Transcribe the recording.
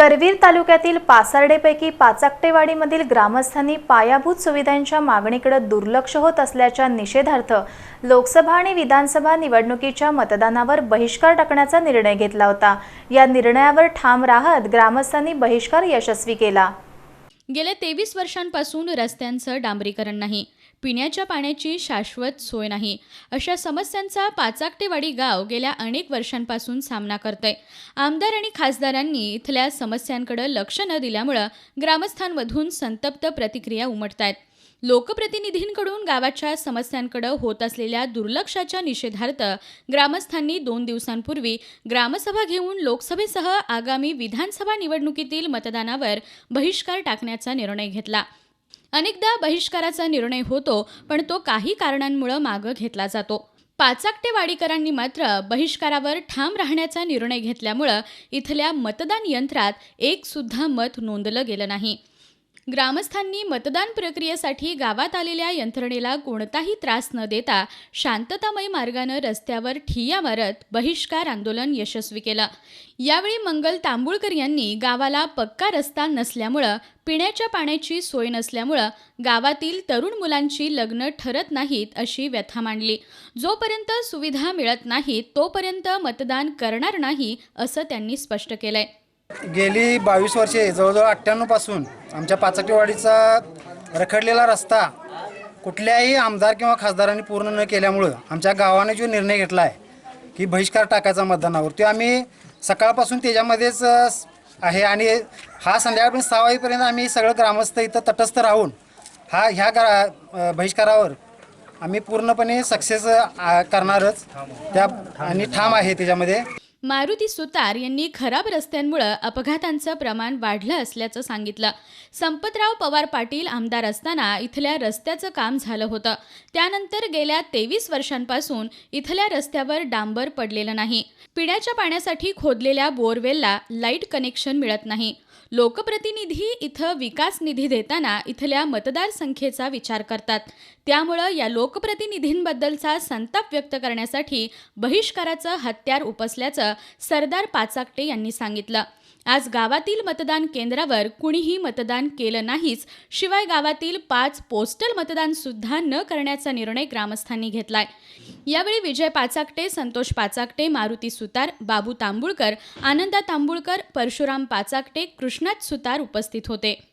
करवीर तालुक्यातील पासार्डेपैकी पाचाकटेवाडीमधील ग्रामस्थांनी पायाभूत सुविधांच्या मागणीकडे दुर्लक्ष होत असल्याच्या निषेधार्थ लोकसभा आणि विधानसभा निवडणुकीच्या मतदानावर बहिष्कार टाकण्याचा निर्णय घेतला होता. या निर्णयावर ठाम राहत ग्रामस्थांनी बहिष्कार यशस्वी केला. गेल्या तेवीस वर्षांपासून रस्त्यांचं डांबरीकरण नाही. पिण्याच्या पाण्याची शाश्वत सोय नाही. अशा समस्यांचा पाचाकटेवाडी गाव गेल्या अनेक वर्षांपासून सामना करतंय. आमदार आणि खासदारांनी इथल्या समस्यांकडे लक्ष न दिल्यामुळं ग्रामस्थांमधून संतप्त प्रतिक्रिया उमटत आहेत लोकप्रतिनिधींकडून गावाच्या समस्यांकडे होत असलेल्या दुर्लक्षाच्या निषेधार्थ ग्रामस्थांनी दोन दिवसांपूर्वी ग्रामसभा घेऊन लोकसभेसह आगामी विधानसभा निवडणुकीतील मतदानावर बहिष्कार टाकण्याचा निर्णय घेतला. अनेकदा बहिष्काराचा निर्णय होतो पण तो काही कारणांमुळे मागं घेतला जातो. पाचाकटेवाडीकरांनी मात्र बहिष्कारावर ठाम राहण्याचा निर्णय घेतल्यामुळं इथल्या मतदान यंत्रात एकसुद्धा मत नोंदलं गेलं नाही. ग्रामस्थांनी मतदान प्रक्रियेसाठी गावात आलेल्या यंत्रणेला कोणताही त्रास न देता शांततामय मार्गानं रस्त्यावर ठिय्या मारत बहिष्कार आंदोलन यशस्वी केलं. यावेळी मंगल तांबुळकर यांनी गावाला पक्का रस्ता नसल्यामुळं पिण्याच्या पाण्याची सोय नसल्यामुळं गावातील तरुण मुलांची लग्न ठरत नाहीत अशी व्यथा मांडली. जोपर्यंत सुविधा मिळत नाहीत तोपर्यंत मतदान करणार नाही असं त्यांनी स्पष्ट केलंय. गेली बावीस वर्षे जवळजवळ अठ्ठ्याण्णवपासून आमच्या पाचकटेवाडीचा रखडलेला रस्ता कुठल्याही आमदार किंवा खासदारांनी पूर्ण न केल्यामुळं आमच्या गावाने जो निर्णय घेतला आहे की बहिष्कार टाकायचा मतदानावर तो आम्ही सकाळपासून त्याच्यामध्येच आहे. आणि हा संध्याकाळपर्यंत सहा वाजेपर्यंत आम्ही सगळं ग्रामस्थ इथं तटस्थ राहून हा ह्या ग्रा बहिष्कारावर आम्ही पूर्णपणे सक्सेस करणारच. त्या आणि ठाम आहे त्याच्यामध्ये. मारुती सुतार यांनी खराब रस्त्यांमुळं अपघातांचं प्रमाण वाढलं असल्याचं सांगितलं. संपतराव पवार पाटील आमदार असताना इथल्या रस्त्याचं काम झालं होतं. त्यानंतर गेल्या तेवीस वर्षांपासून इथल्या रस्त्यावर डांबर पडलेलं नाही. पिण्याच्या पाण्यासाठी खोदलेल्या बोरवेलला लाइट कनेक्शन मिळत नाही. लोकप्रतिनिधी इथं विकास निधी देताना इथल्या मतदारसंख्येचा विचार करतात. त्यामुळं या लोकप्रतिनिधींबद्दलचा संताप व्यक्त करण्यासाठी बहिष्काराचं हत्यार उपसल्याचं सरदार पाचाकटे यांनी सांगितलं. आज गावातील मतदान केंद्रावर कुणीही मतदान केलं नाहीच शिवाय गावातील पाच पोस्टल मतदान सुद्धा न करण्याचा निर्णय ग्रामस्थांनी घेतलाय. यावेळी विजय पाचाकटे संतोष पाचाकटे मारुती सुतार बाबू तांबुळकर आनंदा तांबुळकर परशुराम पाचाकटे कृष्णात सुतार उपस्थित होते.